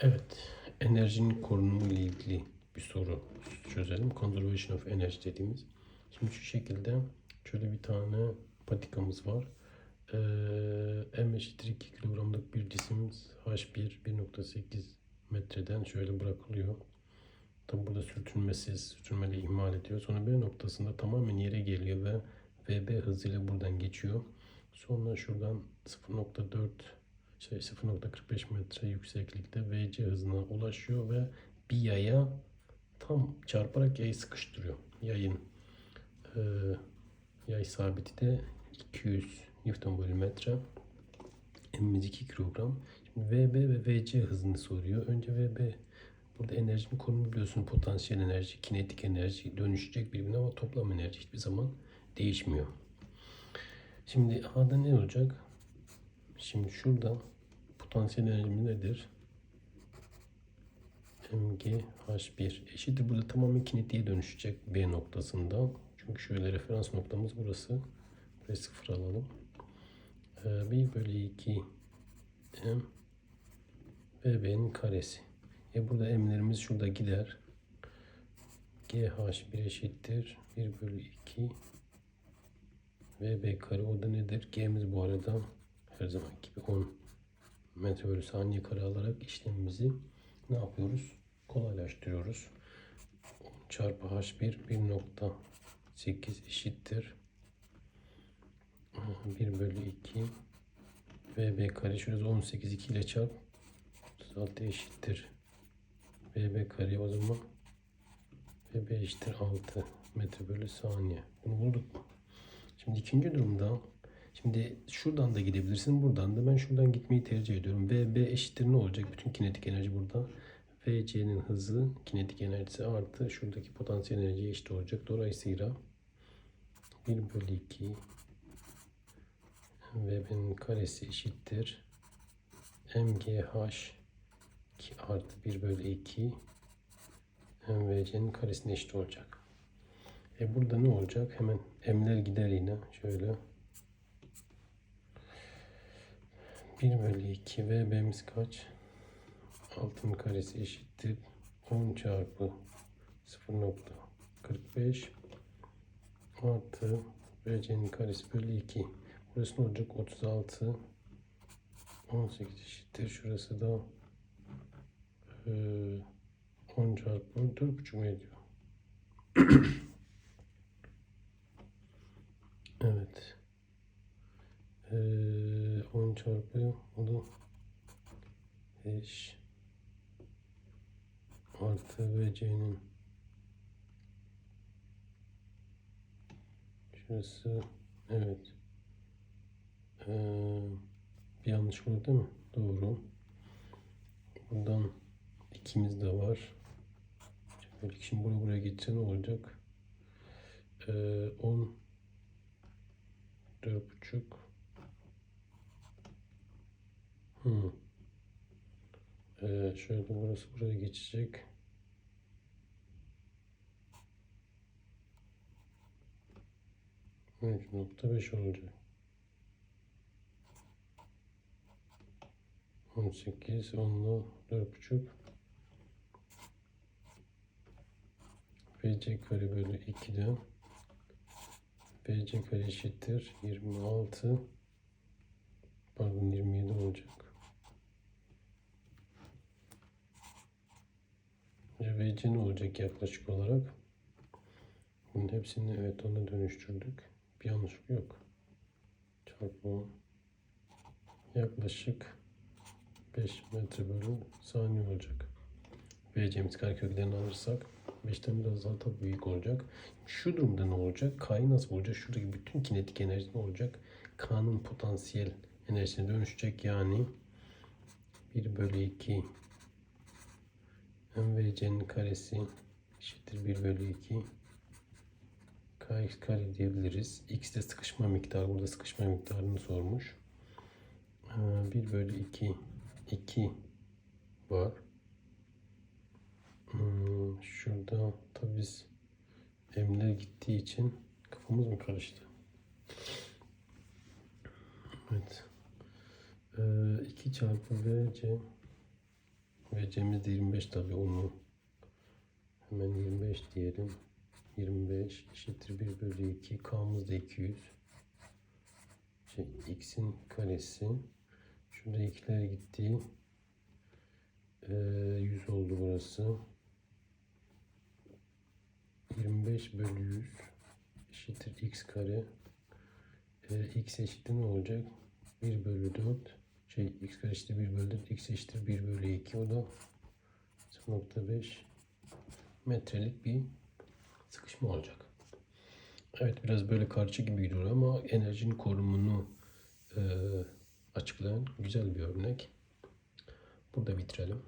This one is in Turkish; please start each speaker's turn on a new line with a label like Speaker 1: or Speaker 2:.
Speaker 1: Evet, enerjinin korunumu ile ilgili bir soru çözelim. Conservation of Energy dediğimiz. Şimdi şu şekilde şöyle bir tane patikamız var. Ee, M eşittir 2 kilogramlık bir cisim H1 1.8 metreden şöyle bırakılıyor. Tabi burada sürtünmesiz, sürtünmeli ihmal ediyor. Sonra bir noktasında tamamen yere geliyor ve VB hızıyla buradan geçiyor. Sonra şuradan 0.4 şey 0.45 metre yükseklikte VC hızına ulaşıyor ve bir yaya tam çarparak yayı sıkıştırıyor. Yayın e, yay sabiti de 200 Newton bölü metre. M'imiz 2 kilogram. Şimdi VB ve VC hızını soruyor. Önce VB burada enerjinin konumu biliyorsun potansiyel enerji, kinetik enerji dönüşecek birbirine ama toplam enerji hiçbir zaman değişmiyor. Şimdi A'da ne olacak? Şimdi şurada potansiyel enerjimiz nedir? MGH1 eşittir. Burada tamamen kinetiğe dönüşecek B noktasında. Çünkü şöyle referans noktamız burası. Burayı sıfır alalım. Ee, 1 bölü 2 M ve B'nin karesi. E burada M'lerimiz şurada gider. GH1 eşittir. 1 bölü 2 VB kare o da nedir? G'miz bu arada her zaman gibi 10 metre bölü saniye kare alarak işlemimizi ne yapıyoruz? Kolaylaştırıyoruz. 10 çarpı H1 1.8 eşittir. 1 bölü 2 VB kare şurası 18 2 ile çarp 36 eşittir. VB kare o zaman VB eşittir 6 metre bölü saniye. Bunu bulduk? Şimdi ikinci durumda şimdi şuradan da gidebilirsin. Buradan da ben şuradan gitmeyi tercih ediyorum. VB eşittir ne olacak? Bütün kinetik enerji burada. VC'nin hızı kinetik enerjisi artı şuradaki potansiyel enerjiye eşit olacak. Dolayısıyla 1 bölü 2 VB'nin karesi eşittir. MGH 2 artı 1 bölü 2 MVC'nin karesine eşit olacak. E burada ne olacak? Hemen M'ler gider yine. Şöyle. 1 bölü 2 ve B'miz kaç? 6'nın karesi eşittir. 10 çarpı 0.45 artı BC'nin karesi bölü 2. Burası ne olacak? 36 18 eşittir. Şurası da e, 10 çarpı 4,5 mu ediyor? çarpı o da 5 artı BC'nin şurası evet ee, bir yanlış var değil mi? Doğru. Buradan ikimiz de var. Böyle şimdi buraya buraya gitse ne olacak? Ee, 10 4,5 Hmm. Ee, şöyle burası buraya geçecek. Üç nokta beş olacak. On sekiz, onla dört buçuk. BC kare bölü 2'den BC kare eşittir 26 pardon 27 olacak. BC ne olacak yaklaşık olarak? Bunun hepsini evet ona dönüştürdük. Bir yanlışlık yok. Çarpı 10. Yaklaşık 5 metre bölü saniye olacak. BC'miz kareköklerini alırsak 5'ten biraz daha tabii büyük olacak. Şu durumda ne olacak? K'yı nasıl olacak? Şuradaki bütün kinetik enerji ne olacak? K'nın potansiyel enerjisine dönüşecek. Yani 1 bölü 2 MVC'nin karesi eşittir 1 bölü 2 KX kare diyebiliriz. X de sıkışma miktarı. Burada sıkışma miktarını sormuş. 1 bölü 2 2 var. Hmm, şurada tabi biz emler gittiği için kafamız mı karıştı? Evet. Ee, 2 çarpı VC Ve C'miz de 25 tabi onu hemen 25 diyelim. 25 eşittir 1 bölü 2. K'mız da 200. Şey, x'in karesi. Şurada ikiler gitti. Ee, 100 oldu burası. 25 bölü 100 eşittir x kare. Ee, x eşittir ne olacak? 1 bölü 4 şey x kare eşittir 1 bölü 4 x eşittir 1 bölü 2 o da 0.5 metrelik bir sıkışma olacak. Evet biraz böyle karşı gibi gidiyor ama enerjinin korunumunu e, açıklayan güzel bir örnek. Burada bitirelim.